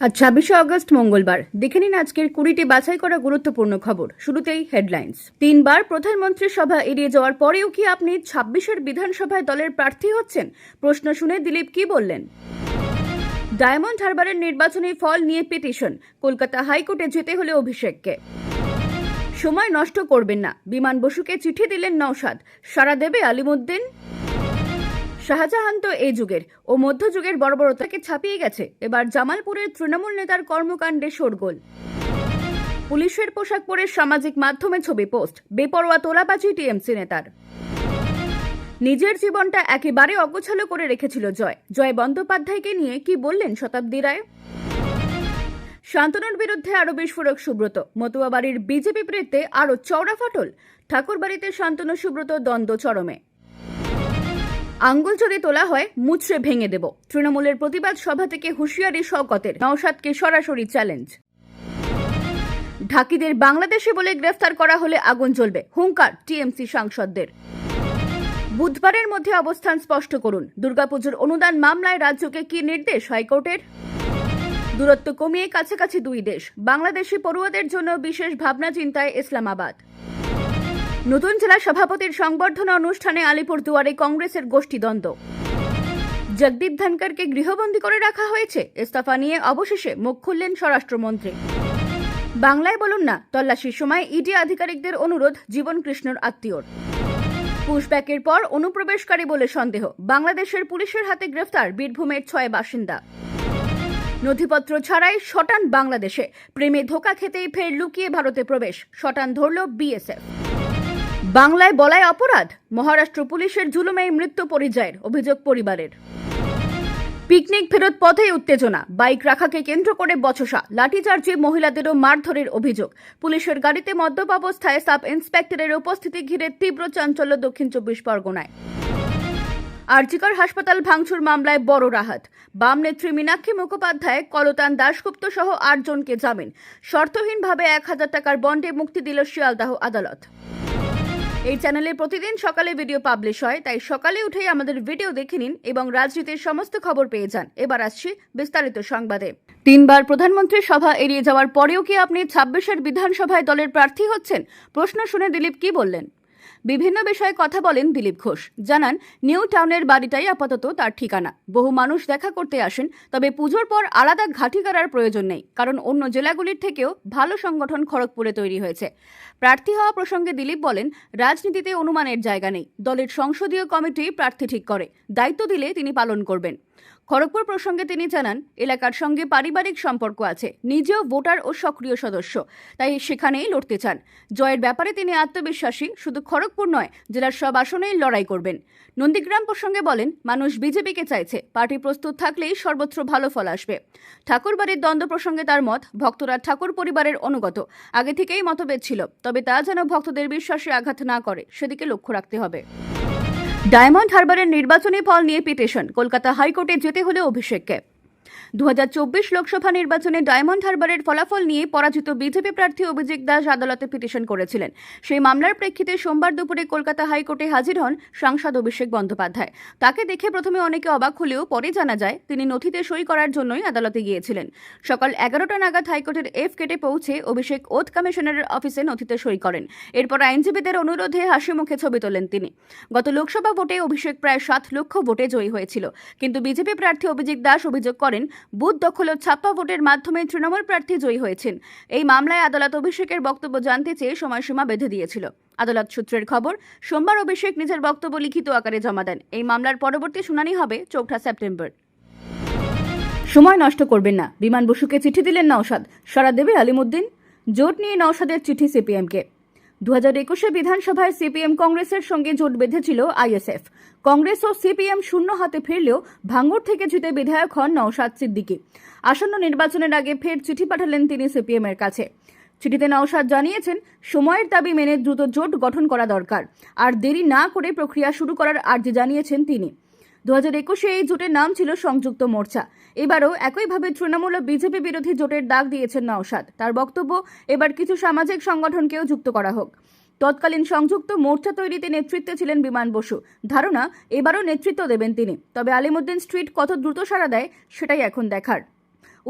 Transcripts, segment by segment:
আজ ছাব্বিশে আগস্ট, মঙ্গলবার। দেখে নিন আজকের কুড়িটি বাছাই করা গুরুত্বপূর্ণ খবর। শুরুতেই হেডলাইন্স তিনবার প্রধানমন্ত্রী সভা এড়িয়ে যাওয়ার পরেও কি আপনি ছাব্বিশের বিধানসভায় দলের প্রার্থী হচ্ছেন? প্রশ্ন শুনে দিলীপ কি বললেন? ডায়মন্ড হারবারের নির্বাচনী ফল নিয়ে পিটিশন। কলকাতা হাইকোর্টে যেতে হলে অভিষেককে। সময় নষ্ট করবেন না। বিমান বসুকে চিঠি দিলেন নওশাদ। সারা দেবে আলিমুদ্দিন? শাহজাহান তো এই যুগের ও মধ্যযুগের বর্বরতাকে ছাপিয়ে গেছে। এবার জামালপুরের তৃণমূল নেতার কর্মকাণ্ডে শোরগোল। পুলিশের পোশাক পরে সামাজিক মাধ্যমে ছবি পোস্ট, বেপরোয়া তোলাবাজি টিএমসি নেতার। নিজের জীবনটা একেবারে অগোছালো করে রেখেছিল জয়। জয় বন্দ্যোপাধ্যায়কে নিয়ে কি বললেন শতাব্দী রায়? শান্তনুর বিরুদ্ধে আরও বিস্ফোরক সুব্রত মতুয়া বাড়ির বিজেপি বৃত্তে আরও চওড়া ফাটল। ঠাকুরবাড়িতে শান্তনু সুব্রত দ্বন্দ্ব চরমে। আঙ্গুল যদি তোলা হয়, মুচড়ে ভেঙে দেব। তৃণমূলের প্রতিবাদ সভা থেকে হুঁশিয়ারি শওকতের। নওশাদকে সরাসরি চ্যালেঞ্জ। ঢাকিদের বাংলাদেশে বলে গ্রেফতার করা হলে আগুন জ্বলবে। হুঙ্কার, টিএমসি সাংসদদের। বুধবারের মধ্যে অবস্থান স্পষ্ট করুন। দুর্গাপুজোর অনুদান মামলায় রাজ্যকে কি নির্দেশ হাইকোর্টের? দূরত্ব কমিয়ে কাছাকাছি দুই দেশ। বাংলাদেশি পড়ুয়াদের জন্য বিশেষ ভাবনা চিন্তায় ইসলামাবাদ। নতুন জেলা সভাপতির সংবর্ধনা অনুষ্ঠানে আলিপুরদুয়ারে কংগ্রেসের গোষ্ঠীদ্বন্দ্ব। জগদীপ ধনকরকে গৃহবন্দী করে রাখা হয়েছে, ইস্তফা নিয়ে অবশেষে মুখ খুললেন স্বরাষ্ট্রমন্ত্রী। বাংলায় বলুন না, তল্লাশির সময় ইডি আধিকারিকদের অনুরোধ জীবন কৃষ্ণর আত্মীয়র। পুশব্যাকের পর অনুপ্রবেশকারী বলে সন্দেহ, বাংলাদেশের পুলিশের হাতে গ্রেফতার বীরভূমের ছয় বাসিন্দা। নথিপত্র ছাড়াই শটান বাংলাদেশে, প্রেমে ধোকা খেতেই ফের লুকিয়ে ভারতে প্রবেশ, শটান ধরল বিএসএফ। বাংলায় বলায় অপরাধ, মহারাষ্ট্র পুলিশের জুলুমেই মৃত্যু পরিযায়ের অভিযোগ পরিবারের। পিকনিক ফেরত পথেই উত্তেজনা, বাইক রাখাকে কেন্দ্র করে বচসা, লাঠিচার্জে মহিলাদেরও মারধরের অভিযোগ। পুলিশের গাড়িতে মদ্যপ অবস্থায় সাব ইন্সপেক্টরের উপস্থিতি ঘিরে তীব্র চাঞ্চল্য দক্ষিণ চব্বিশ পরগনায়। আরজিকর হাসপাতাল ভাঙচুর মামলায় বড় রাহাত। বাম নেত্রী মীনাক্ষী মুখোপাধ্যায়, কলতান দাশগুপ্ত সহ আটজনকে জামিন। শর্তহীনভাবে এক হাজার টাকার বন্ডে মুক্তি দিল শিয়ালদাহ আদালত। এই চ্যানেলে প্রতিদিন সকালে ভিডিও পাবলিশ হয়, তাই সকালে উঠেই আমাদের ভিডিও দেখে নিন এবং রাজনীতির সমস্ত খবর পেয়ে যান। এবার আসছি বিস্তারিত সংবাদে। তিনবার প্রধানমন্ত্রী সভা এড়িয়ে যাওয়ার পরেও কি আপনি ছাব্বিশের বিধানসভায় দলের প্রার্থী হচ্ছেন? প্রশ্ন শুনে দিলীপ কি বললেন? বিভিন্ন বিষয়ে কথা বলেন দিলীপ ঘোষ। জানান, নিউ টাউনের বাড়িটাই আপাতত তার ঠিকানা। বহু মানুষ দেখা করতে আসেন, তবে পুজোর পর আলাদা ঘাঁটি করার প্রয়োজন নেই, কারণ অন্য জেলাগুলির থেকেও ভালো সংগঠন খড়গপুরে তৈরি হয়েছে। প্রার্থী হওয়া প্রসঙ্গে দিলীপ বলেন, রাজনীতিতে অনুমানের জায়গা নেই। দলের সংসদীয় কমিটি প্রার্থী ঠিক করে, দায়িত্ব দিলে তিনি পালন করবেন। খড়গপুর প্রসঙ্গে তিনি জানান, এলাকার সঙ্গে পারিবারিক সম্পর্ক আছে, নিজেও ভোটার ও সক্রিয় সদস্য, তাই সেখানেই লড়তে চান। জয়ের ব্যাপারে তিনি আত্মবিশ্বাসী, শুধু খড়গপুর নয়, জেলার সব আসনেই লড়াই করবেন। নন্দীগ্রাম প্রসঙ্গে বলেন, মানুষ বিজেপিকে চাইছে, পার্টি প্রস্তুত থাকলেই সর্বত্র ভালো ফল আসবে। ঠাকুরবাড়ির দ্বন্দ্ব প্রসঙ্গে তার মত, ভক্তরা ঠাকুর পরিবারের অনুগত, আগে থেকেই মতভেদ ছিল, তবে তা যেন ভক্তদের বিশ্বাসে আঘাত না করে, সেদিকে লক্ষ্য রাখতে হবে। ডায়মন্ড হারবারের নির্বাচনী ফল নিয়ে পিটিশন। কলকাতা হাইকোর্টে যেতে হলে অভিষেককে। দু হাজার চব্বিশ লোকসভা নির্বাচনে ডায়মন্ড হারবারের ফলাফল নিয়ে পরাজিত বিজেপি প্রার্থী অভিজিৎ দাস আদালতে পিটিশন করেছিলেন। সেই মামলার প্রেক্ষিতে সোমবার দুপুরে কলকাতা হাইকোর্টে হাজির হন সাংসদ অভিষেক বন্দ্যোপাধ্যায়। তাকে দেখে প্রথমে অনেকে অবাক হলেও পরে জানা যায়, তিনি নথিতে সই করার জন্যই আদালতে গিয়েছিলেন। সকাল এগারোটা নাগাদ হাইকোর্টের এফ কেটে পৌঁছে অভিষেক ওথ কমিশনারের অফিসে নথিতে সই করেন। এরপর আইনজীবীদের অনুরোধে হাসি মুখে ছবি তোলেন তিনি। গত লোকসভা ভোটে অভিষেক প্রায় সাত লক্ষ ভোটে জয়ী হয়েছিল। কিন্তু বিজেপি প্রার্থী অভিজিৎ দাস অভিযোগ করেন বুথ দখল ও ছাপ্পা ভোটের মাধ্যমে তৃণমূল প্রার্থী জয়ী হয়েছেন। এই মামলায় আদালত অভিষেকের বক্তব্য জানতে চেয়ে সময়সীমা বেঁধে দিয়েছিল। আদালত সূত্রের খবর, সোমবার অভিষেক নিজের বক্তব্য লিখিত আকারে জমা দেন। এই মামলার পরবর্তী শুনানি হবে চৌঠা সেপ্টেম্বর। সময় নষ্ট করবেন না। বিমান বসুকে চিঠি দিলেন নওশাদ। সারা আলিমুদ্দিন। জোট নিয়ে নওশাদের চিঠি সিপিএমকে। দু হাজার একুশে বিধানসভায় সিপিএম কংগ্রেসের সঙ্গে জোট বেঁধেছিল আইএসএফ। কংগ্রেস ও সিপিএম শূন্য হাতে ফিরলেও ভাঙ্গর থেকে জিতে বিধায়ক হন নওশাদ সিদ্দিকী। আসন্ন নির্বাচনের আগে ফের চিঠি পাঠালেন তিনি সিপিএম এর কাছে। চিঠিতে নওশাদ জানিয়েছেন, সময়ের দাবি মেনে দ্রুত জোট গঠন করা দরকার, আর দেরি না করে প্রক্রিয়া শুরু করার আর্জি জানিয়েছেন তিনি। দু হাজার একুশে এই জোটের নাম ছিল সংযুক্ত মোর্চা। এবারও একইভাবে তৃণমূল ও বিজেপি বিরোধী জোটের ডাক দিয়েছেন নওশাদ। তার বক্তব্য, এবার কিছু সামাজিক সংগঠনকেও যুক্ত করা হোক। তৎকালীন সংযুক্ত মোর্চা তৈরিতে নেতৃত্বে ছিলেন বিমান বসু। ধারণা, এবারও নেতৃত্ব দেবেন তিনি। তবে আলিমুদ্দিন স্ট্রিট কত দ্রুত সাড়া দেয়, সেটাই এখন দেখার।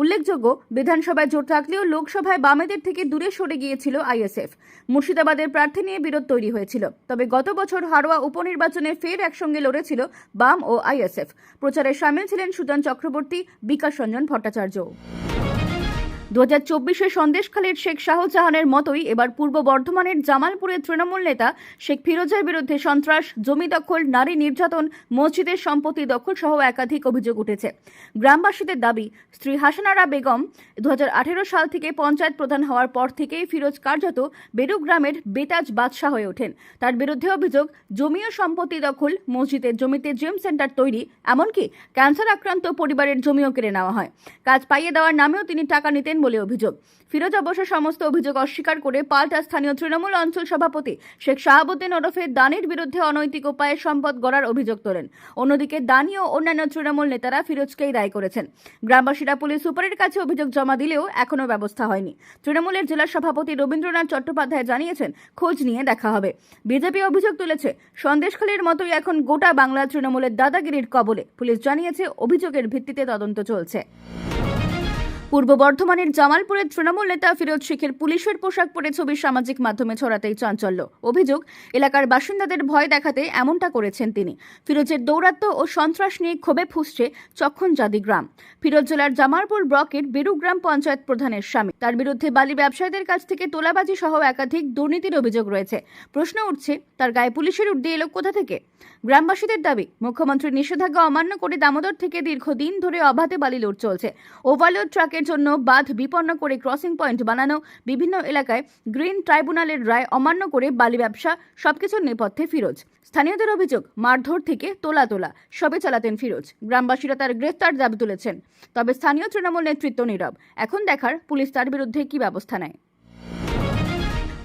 উল্লেখযোগ্য, বিধানসভায় জোট থাকলেও লোকসভায় বামেদের থেকে দূরে সরে গিয়েছিল আইএসএফ। মুর্শিদাবাদের প্রার্থী নিয়ে বিরোধ তৈরি হয়েছিল। তবে গত বছর হারোয়া উপনির্বাচনে ফের একসঙ্গে লড়েছিল বাম ও আইএসএফ। প্রচারে সামিল ছিলেন সুজন চক্রবর্তী, বিকাশ রঞ্জন ভট্টাচার্য। দু হাজার চব্বিশে সন্দেশখালীর শেখ শাহজাহানের মতোই এবার পূর্ব বর্ধমানের জামালপুরের তৃণমূল নেতা শেখ ফিরোজের বিরুদ্ধে সন্ত্রাস, জমি দখল, নারী নির্যাতন, মসজিদের সম্পত্তি দখল সহ একাধিক অভিযোগ উঠেছে। গ্রামবাসীদের দাবি, স্ত্রী হাসানারা বেগম দু হাজার আঠেরো সাল থেকে পঞ্চায়েত প্রধান হওয়ার পর থেকেই ফিরোজ কার্যত বেরু গ্রামের বেতাজ বাদশাহ হয়ে ওঠেন। তার বিরুদ্ধে অভিযোগ, জমি ও সম্পত্তি দখল, মসজিদের জমিতে জিম সেন্টার তৈরি, এমনকি ক্যান্সার আক্রান্ত পরিবারের জমিও কেড়ে নেওয়া হয়। কাজ পাইয়ে দেওয়ার নামেও তিনি টাকা নিতেন বলে অভিযোগ। ফিরোজ অবশ্য সমস্ত অভিযোগ অস্বীকার করে পাল্টা স্থানীয় তৃণমূল অঞ্চল সভাপতি শেখ শাহাবুদ্দিন ওরফে দানির বিরুদ্ধে অনৈতিক উপায়ে সম্পদ গড়ার অভিযোগ তোলেন। অন্যদিকে দানি ও অন্যান্য তৃণমূল নেতারা ফিরোজকেই দায়ী করেছেন। গ্রামবাসীরা পুলিশ সুপারের কাছে অভিযোগ জমা দিলেও এখনও ব্যবস্থা হয়নি। তৃণমূলের জেলা সভাপতি রবীন্দ্রনাথ চট্টোপাধ্যায় জানিয়েছেন, খোঁজ নিয়ে দেখা হবে। বিজেপি অভিযোগ তুলেছে, সন্দেশখালীর মতোই এখন গোটা বাংলা তৃণমূলের দাদাগিরির কবলে। পুলিশ জানিয়েছে, অভিযোগের ভিত্তিতে তদন্ত চলছে। পূর্ব বর্ধমানের জামালপুরের তৃণমূল নেতা ফিরোজ শেখের পুলিশের পোশাক পরে ছবি সামাজিক মাধ্যমে ছড়াতেই চাঞ্চল্য। অভিযোগ, এলাকার বাসিন্দাদের ভয় দেখাতে এমনটা করেছেন তিনি। ফিরোজের দৌরাত্ম ও সন্ত্রাস নিয়ে ক্ষোভে ফুসছে চক্ষণজাদি গ্রাম। ফিরোজ জেলার জামালপুর ব্লকের বেরু গ্রাম পঞ্চায়েত প্রধানের স্বামী। তার বিরুদ্ধে বালি ব্যবসায়ীদের কাছ থেকে তোলাবাজি সহ একাধিক দুর্নীতির অভিযোগ রয়েছে। প্রশ্ন উঠছে, তার গায়ে পুলিশের উর্দি এলো কোথা থেকে? গ্রামবাসীদের দাবি, মুখ্যমন্ত্রীর নিষেধাজ্ঞা অমান্য করে দামোদর থেকে দীর্ঘদিন ধরে অবাধে বালি লুট চলছে। ওভারলোড ট্রাকের জন্য বাঁধ বিপন্ন করে ক্রসিং পয়েন্ট বানানো, বিভিন্ন এলাকায় গ্রিন ট্রাইব্যুনালের রায় অমান্য করে বালি ব্যবসা, সবকিছুর নেপথ্যে ফিরোজ। স্থানীয়দের অভিযোগ, মারধর থেকে তোলা তোলা, সবে চালাতেন ফিরোজ। গ্রামবাসীরা তার গ্রেফতার দাবি তুলেছেন। তবে স্থানীয় তৃণমূল নেতৃত্ব নীরব। এখন দেখার পুলিশ তার বিরুদ্ধে কি ব্যবস্থা নেয়।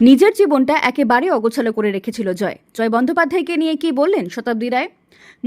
নিজের জীবনটা একেবারে অগোছালো করে রেখেছিল জয়। জয় বন্দ্যোপাধ্যায়কে নিয়ে কি বললেন শতাব্দী রায়?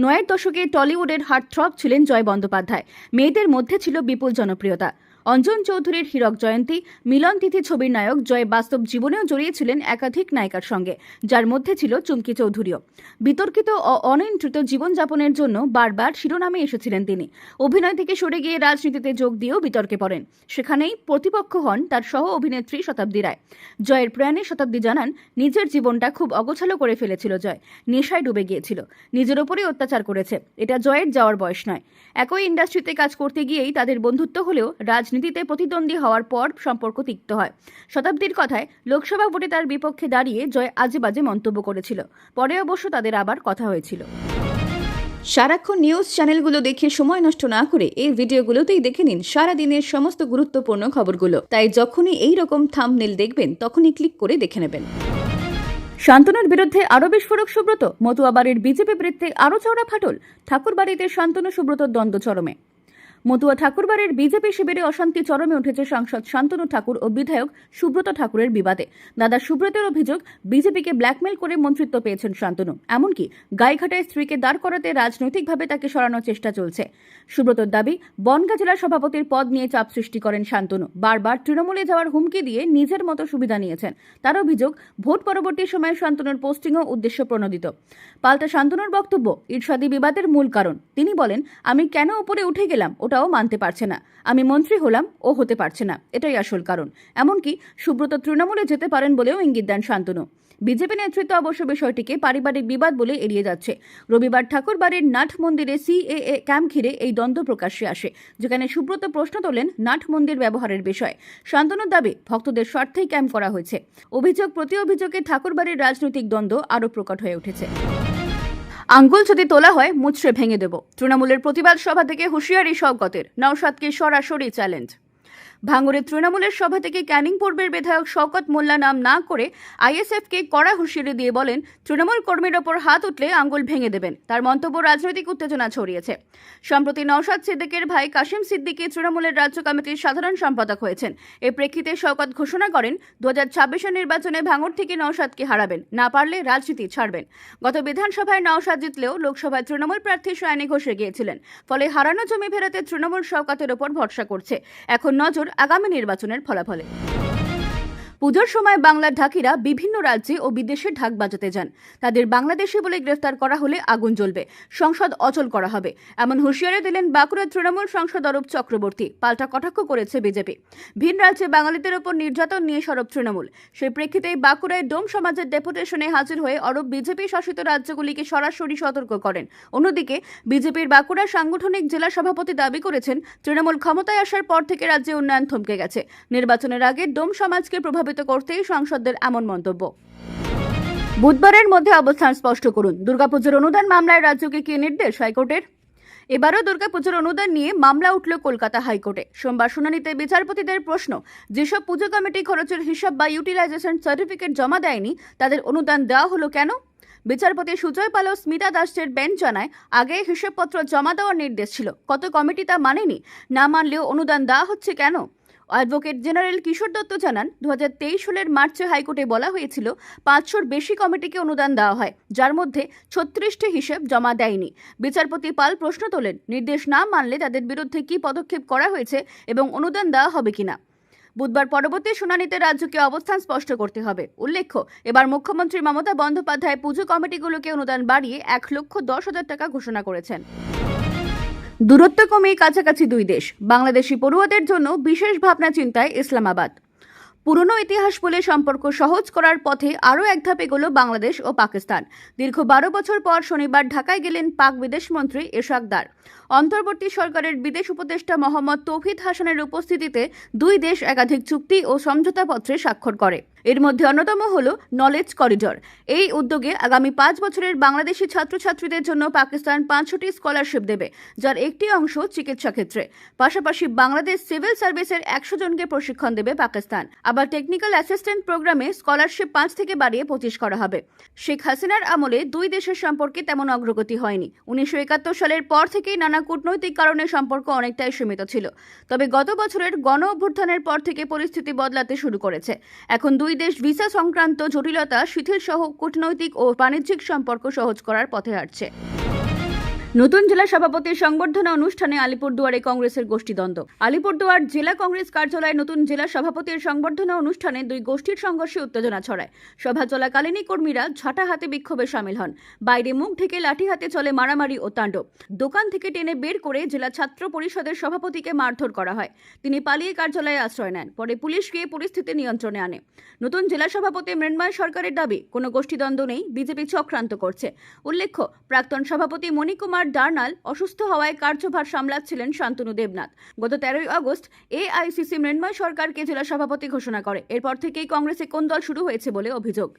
নয়ের দশকে টলিউডের হার্টথ্রব ছিলেন জয় বন্দ্যোপাধ্যায়। মেয়েদের মধ্যে ছিল বিপুল জনপ্রিয়তা। অঞ্জন চৌধুরীর হীরক জয়ন্তী, মিলন তিথি ছবির নায়ক জয় বাস্তব জীবনেও জড়িয়েছিলেন একাধিক নায়িকার সঙ্গে, যার মধ্যে ছিল চুমকি চৌধুরীও। বিতর্কিত ও অনিয়ন্ত্রিত জীবনযাপনের জন্য বারবার শিরোনামে এসেছিলেন তিনি। অভিনয় থেকে সরে গিয়ে রাজনীতিতে যোগ দিয়েও বিতর্কে পড়েন। সেখানেই প্রতিপক্ষ হন তার সহ অভিনেত্রী শতাব্দী রায়। জয়ের প্রয়াণে শতাব্দী জানান, নিজের জীবনটা খুব অগোছালো করে ফেলেছিল জয়। নেশায় ডুবে গিয়েছিল। নিজের ওপরই অত্যাচার করেছে। এটা জয়ের যাওয়ার বয়স নয়। একই ইন্ডাস্ট্রিতে কাজ করতে গিয়েই তাদের বন্ধুত্ব হলেও রাজনীতিতে প্রতিদ্বন্দ্বী হওয়ার পর সম্পর্ক তিক্ত হয়। শতাব্দীর কথায় লোকসভা ভোটে তার বিপক্ষে দাঁড়িয়ে জয় আজে বাজে মন্তব্য করেছিল। পরে অবশ্য তাদের আবার কথা হয়েছিল। সারাক্ষণ নিউজ চ্যানেলগুলো দেখে সময় নষ্ট না করে এই ভিডিওগুলোতেই দেখে নিন সারা দিনের সমস্ত গুরুত্বপূর্ণ খবরগুলো। তাই যখনই এই রকম থামনেল দেখবেন তখনই ক্লিক করে দেখে নেবেন। শান্তনুর বিরুদ্ধে আরও বিস্ফোরক সুব্রত মতুয়াবাড়ির বিজেপি বৃত্তে আরও চওড়া ফাটল ঠাকুরবাড়িতে শান্তনু সুব্রতর দ্বন্দ্ব চরমে। মতুয়া ঠাকুরবাড়ির বিজেপি শিবিরে অশান্তি চরমে উঠেছে সাংসদ শান্তনু ঠাকুর ও বিধায়ক সুব্রত ঠাকুরের বিবাদে। দাদা সুব্রতের অভিযোগ, বিজেপিকে ব্ল্যাকমেল করে মন্ত্রিত্ব পেয়েছেন শান্তনু। এমনকি গাইঘাটায় স্ত্রীকে দাঁড় করাতে রাজনৈতিকভাবে তাকে সরানোর চেষ্টা চলছে। সুব্রতর দাবি, বনগা জেলা সভাপতির পদ নিয়ে চাপ সৃষ্টি করেন শান্তনু। বারবার তৃণমূলে যাওয়ার হুমকি দিয়ে নিজের মতো সুবিধা নিয়েছেন। তার অভিযোগ, ভোট পরবর্তী সময়ে শান্তনুর পোস্টিংও উদ্দেশ্য প্রণোদিত। পাল্টা শান্তনুর বক্তব্য, ঈর্ষাদি বিবাদের মূল কারণ। তিনি বলেন, আমি কেন উপরে উঠে গেলাম? ওটাও মানতে পারছে না। আমি মন্ত্রী হলাম, ও হতে পারছে না। এটাই আসল কারণ। এমনকি সুব্রত তৃণমূলে যেতে পারেন বলেও ইঙ্গিত দেন শান্তনু। বিজেপি নেতৃত্ব অবশ্য বিষয়টিকে পারিবারিক বিবাদ বলে এড়িয়ে যাচ্ছে। রবিবার ঠাকুরবাড়ির নাট মন্দিরে সিএএ ক্যাম্প ঘিরে এই দ্বন্দ্ব প্রকাশ্যে আসে, যেখানে সুব্রত প্রশ্ন তোলেন নাট মন্দির ব্যবহারের বিষয়ে। শান্তনুর দাবি, ভক্তদের স্বার্থেই ক্যাম্প করা হয়েছে। অভিযোগ প্রতি অভিযোগে ঠাকুরবাড়ির রাজনৈতিক দ্বন্দ্ব আরও প্রকট হয়ে উঠেছে। আঙ্গুল যদি তোলা হয়, মুচড়ে ভেঙে দেব। তৃণমূলের প্রতিবাদ সভা থেকে হুঁশিয়ারি শওকতের নওশাদকে সরাসরি চ্যালেঞ্জ। ভাঙড়ের তৃণমূলের সভা থেকে ক্যানিং পূর্বের বিধায়ক শওকত মোল্লা নাম না করে আইএসএফকে কড়া হুঁশিয়ারি দিয়ে বলেন, তৃণমূল কর্মীর ওপর হাত উঠলে আঙ্গুল ভেঙে দেবেন। তার মন্তব্য রাজনৈতিক উত্তেজনা ছড়িয়েছে। সম্প্রতি নওশাদ সিদ্দিকের ভাই কাশিম সিদ্দিকী তৃণমূলের রাজ্য কমিটির সাধারণ সম্পাদক হয়েছেন। এ প্রেক্ষিতে শওকত ঘোষণা করেন দু হাজার নির্বাচনে ভাঙড় থেকে নওশাদকে হারাবেন। না পারলে রাজনীতি ছাড়বেন। গত বিধানসভায় নওশাদ জিতলেও লোকসভায় তৃণমূল প্রার্থী সায়নী ঘোষে গিয়েছিলেন ফলে হারানো জমি ফেরাতে তৃণমূল শওকতের ওপর ভরসা করছে। এখন নজর আগামী নির্বাচনের ফলাফলে। পুজোর সময় বাংলার ঢাকিরা বিভিন্ন রাজ্যে ও বিদেশে ঢাক বাজাতে যান। তাদের বাংলাদেশি বলে গ্রেফতার করা হলে আগুন জ্বলবে। সংসদ অচল করা হবে। এমন হুঁশিয়ারি দিলেন বাঁকুড়ার তৃণমূল সাংসদ অরূপ চক্রবর্তী। পাল্টা কটাক্ষ করেছে বিজেপি। ভিন রাজ্যে বাঙালিদের ওপর নির্যাতন নিয়ে সরব তৃণমূল। সেই প্রেক্ষিতেই বাঁকুড়ায় ডোম সমাজের ডেপুটেশনে হাজির হয়ে অরূপ বিজেপি শাসিত রাজ্যগুলিকে সরাসরি সতর্ক করেন। অন্যদিকে বিজেপির বাঁকুড়া সাংগঠনিক জেলা সভাপতি দাবি করেছেন, তৃণমূল ক্ষমতায় আসার পর থেকে রাজ্যে উন্নয়ন থমকে গেছে। নির্বাচনের আগে ডোম সমাজকে প্রভাবিত করতেই সংসদদের এমন মন্তব্য। বুধবারের মধ্যে অবস্থান স্পষ্ট করুন। দুর্গাপুজোর অনুদান মামলায় রাজ্যকে কি নির্দেশ হাইকোর্টের? এবারও দুর্গাপুজোর অনুদান নিয়ে মামলা উঠল কলকাতা হাইকোর্টে। সোমবার শুনানিতে বিচারপতিদের প্রশ্ন, যেসব পুজো কমিটি খরচের হিসাব বা ইউটিলাইজেশন সার্টিফিকেট জমা দেয়নি, তাদের অনুদান দেওয়া হলো কেন? বিচারপতি সুজয় পাল ও স্মিতা দাসের বেঞ্চ জানায়, আগে হিসেবপত্র জমা দেওয়ার নির্দেশ ছিল। কত কমিটি তা মানেনি? না মানলেও অনুদান দেওয়া হচ্ছে কেন? অ্যাডভোকেট জেনারেল কিশোর দত্ত জানান দু হাজার তেইশ সালের মার্চে হাইকোর্টে বলা হয়েছিল, পাঁচশোর বেশি কমিটিকে অনুদান দেওয়া হয়, যার মধ্যে ছত্রিশটি হিসেব জমা দেয়নি। বিচারপতি পাল প্রশ্ন তোলেন, নির্দেশ না মানলে তাদের বিরুদ্ধে কী পদক্ষেপ করা হয়েছে এবং অনুদান দেওয়া হবে কিনা? বুধবার পরবর্তী শুনানিতে রাজ্যকে অবস্থান স্পষ্ট করতে হবে। উল্লেখ্য, এবার মুখ্যমন্ত্রী মমতা বন্দ্যোপাধ্যায় পুজো কমিটিগুলোকে অনুদান বাড়িয়ে এক লক্ষ দশ হাজার টাকা ঘোষণা করেছেন। দূরত্ব কমিয়ে কাছাকাছি দুই দেশ, বাংলাদেশি পড়ুয়াদের জন্য বিশেষ ভাবনা চিন্তায় ইসলামাবাদ। পুরনো ইতিহাস বলে সম্পর্ক সহজ করার পথে আরও এক ধাপ এগোলো বাংলাদেশ ও পাকিস্তান। দীর্ঘ বারো বছর পর শনিবার ঢাকায় গেলেন পাক বিদেশমন্ত্রী এশাকদার অন্তর্বর্তী সরকারের বিদেশ উপদেষ্টা মোহাম্মদ তৌহিদ হাসানের উপস্থিতিতে দুই দেশ একাধিক চুক্তি ও সমঝোতাপত্রে স্বাক্ষর করে। এর মধ্যে অন্যতম হল নলেজ করিডর এই উদ্যোগে আগামী পাঁচ বছরের বাংলাদেশি ছাত্রছাত্রীদের জন্য পাকিস্তান পাঁচশোটি স্কলারশিপ দেবে, যার একটি অংশ চিকিৎসা ক্ষেত্রে। পাশাপাশি বাংলাদেশ সিভিল সার্ভিসের একশো জনকে প্রশিক্ষণ দেবে পাকিস্তান। আবার টেকনিক্যাল অ্যাসিস্ট্যান্ট প্রোগ্রামে স্কলারশিপ পাঁচ থেকে বাড়িয়ে পঁচিশ করা হবে। শেখ হাসিনার আমলে দুই দেশের সম্পর্কে তেমন অগ্রগতি হয়নি। উনিশশো একাত্তর সালের পর থেকেই নানা কূটনৈতিক কারণে সম্পর্ক অনেকটাই সীমিত ছিল। তবে গত বছরের গণ অভ্যুত্থানের পর থেকে পরিস্থিতি বদলাতে শুরু করেছে। এখন দুই দেশ ভিসা সংক্রান্ত জটিলতা শিথিল সহ কূটনৈতিক ও বাণিজ্যিক সম্পর্ক সহজ করার পথে হাঁটছে। নতুন জেলা সভাপতির সংবর্ধনা অনুষ্ঠানে আলিপুরদুয়ারে কংগ্রেসের গোষ্ঠীদ্বন্দ্ব। আলিপুরদুয়ার জেলা কংগ্রেস কার্যালয়ে নতুন জেলা সভাপতির সংবর্ধনা অনুষ্ঠানে দুই গোষ্ঠীর সংঘর্ষে উত্তেজনা ছড়ায়। সভা চলাকালীনই কর্মীরা ঝাঁটা হাতে বিক্ষোভে সামিল হন। বাইরে মুখ ঢেকে লাঠি হাতে চলে মারামারি ও তাণ্ডব। দোকান থেকে টেনে বের করে জেলা ছাত্র পরিষদের সভাপতিকে মারধর করা হয়। তিনি পালিয়ে কার্যালয়ে আশ্রয় নেন। পরে পুলিশ গিয়ে পরিস্থিতি নিয়ন্ত্রণে আনে। নতুন জেলা সভাপতি মৃন্ময় সরকারের দাবি, কোনো গোষ্ঠীদ্বন্দ্ব নেই, বিজেপি চক্রান্ত করছে। উল্লেখ্য, প্রাক্তন সভাপতি মণিকুমার ডার্নাল অসুস্থ হওয়ায় কার্যভার সামলাচ্ছিলেন শান্তনু দেবনাথ। গত তেরোই আগস্ট এআইসিসি মৃন্ময় সরকারকে জেলা সভাপতি ঘোষণা করে। এরপর থেকেই কংগ্রেসে কোন দল শুরু হয়েছে বলে অভিযোগ।